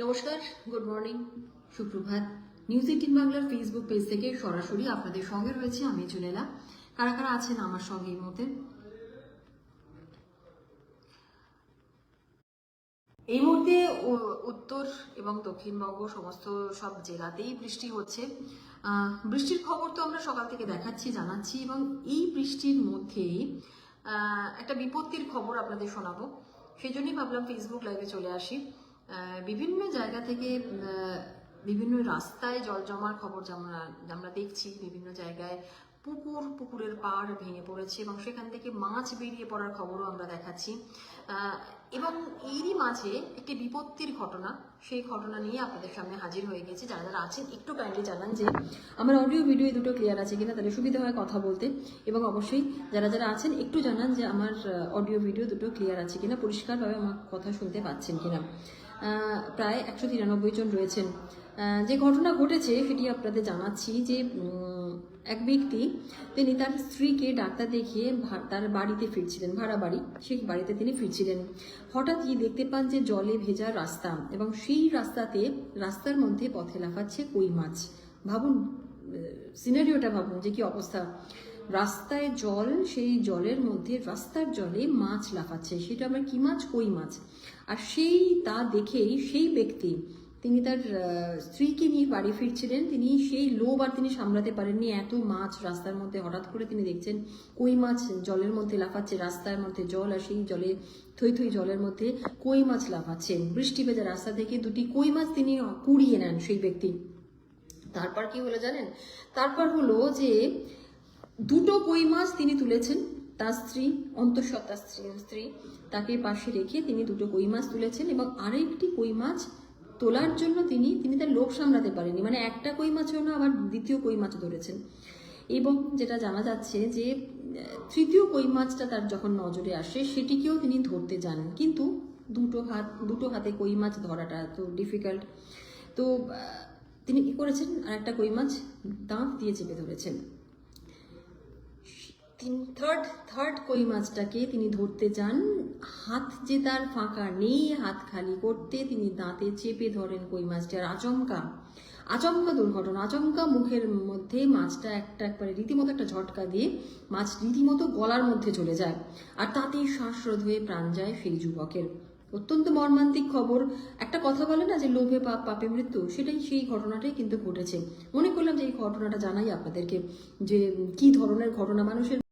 নমস্কার good morning সুপ্রভাত। News eighteen বাংলার ফেসবুক পেজ থেকে সরাসরি আপনাদের সঙ্গে রয়েছে আমি এলাম কারা কারা আছেন আমার সঙ্গে এই মুহূর্তে? এই মুহূর্তে উত্তর এবং দক্ষিণবঙ্গ সমস্ত সব জেলাতেই বৃষ্টি হচ্ছে। বৃষ্টির খবর তো আমরা সকাল থেকে দেখাচ্ছি, জানাচ্ছি এবং এই বৃষ্টির মধ্যেই একটা বিপত্তির খবর আপনাদের শোনাবো। সেই জন্যই ভাবলাম ফেসবুক লাইভে চলে আসি। বিভিন্ন জায়গা থেকে বিভিন্ন রাস্তায় জল জমার খবর আমরা আমরা দেখছি বিভিন্ন জায়গায় পুকুর, পুকুরের পাড় ভেঙে পড়েছে এবং সেখান থেকে মাছ বেরিয়ে পড়ার খবরও আমরা দেখাচ্ছি। এবং এরই মাঝে একটি বিপত্তির ঘটনা, সেই ঘটনা নিয়ে আপনাদের সামনে হাজির হয়ে গেছি। যারা যারা আছেন, একটু কাইন্ডলি জানান যে আমার অডিও ভিডিও দুটো ক্লিয়ার আছে কিনা, তাহলে সুবিধা হয় কথা বলতে। এবং অবশ্যই যারা যারা আছেন, একটু জানান যে আমার অডিও ভিডিও দুটো ক্লিয়ার আছে কিনা, পরিষ্কারভাবে আমার কথা শুনতে পাচ্ছেন কিনা। প্রায় একশো তিরানব্বই জন রয়েছেন। যে ঘটনা ঘটেছে, সেটি আপনাদের জানাচ্ছি যে এক ব্যক্তি, তিনি তার স্ত্রীকে ডাক্তার দেখিয়ে তার বাড়িতে ফিরছিলেন ভাড়া বাড়ি সেই বাড়িতে তিনি ফিরছিলেন। হঠাৎই দেখতে পান যে জলে ভেজা রাস্তা এবং সেই রাস্তাতে রাস্তার মধ্যে পথে লাফাচ্ছে কই মাছ। ভাবুন সিনারিওটা ভাবুন যে কি অবস্থা। রাস্তায় জল, সেই জলের মধ্যে রাস্তার জলে মাছ লাফাচ্ছে। সেটা আবার কি মাছ? কই মাছ? আর সেই তা দেখেই সেই ব্যক্তি তিনি তার স্ত্রীকে নিয়ে বাড়ি ফিরছিলেন। তিনি সেই লোভ আর তিনি সামলাতে পারেননি। এত মাছ রাস্তার মধ্যে হঠাৎ করে তিনি দেখছেন, কই মাছ জলের মধ্যে লাফাচ্ছে, রাস্তার মধ্যে জল আর সেই জলে, থই থই জলের মধ্যে কই মাছ লাফাচ্ছে। বৃষ্টি ভেজা রাস্তা থেকে দুটি কই মাছ তিনি কুড়িয়ে নেন সেই ব্যক্তি। তারপর কি হলো জানেন? তারপর হলো যে দুটো কই মাছ তিনি তুলেছেন, তার স্ত্রী, অন্তঃসত্ত্বা স্ত্রী স্ত্রী তাকে পাশে রেখে তিনি দুটো কই মাছ তুলেছেন এবং আরেকটি কই মাছ তোলার জন্য তিনি তিনি তার লোভ সামলাতে পারেনি মানে একটা কই মাছও না, আবার দ্বিতীয় কই মাছ ধরেছেন। এবং যেটা জানা যাচ্ছে যে তৃতীয় কই মাছটা তার যখন নজরে আসে, সেটিকেও তিনি ধরতে যান কিন্তু দুটো হাত, দুটো হাতে কই মাছ ধরাটা তো ডিফিকাল্ট তো তিনি কি করেছেন? আর একটা কই মাছ দাঁত দিয়ে চেপে ধরেছেন। তিন থার্ড থার্ড কই মাছটাকে তিনি ধরতে যান হাত যে তার ফাঁকা নেই, হাত খালি করতে তিনি দাঁতে চেপে ধরেন কই মাছটি। আর আচমকা আচমকা দুর্ঘটনা, আচমকা মুখের মধ্যে মাছটা একটা একবারে রীতিমতো একটা ঝটকা দিয়ে মাছ রীতিমতো গলার মধ্যে চলে যায় আর তাতেই শ্বাসরোধ হয়ে প্রাণ যায় সেই যুবকের। অত্যন্ত মর্মান্তিক খবর। একটা কথা বলে না যে লোভে পাপ, পাপে মৃত্যু? সেটাই সেই ঘটনাটাই কিন্তু ঘটেছে। মনে করলাম যে এই ঘটনাটা জানাই আপনাদেরকে যে কি ধরনের ঘটনা মানুষের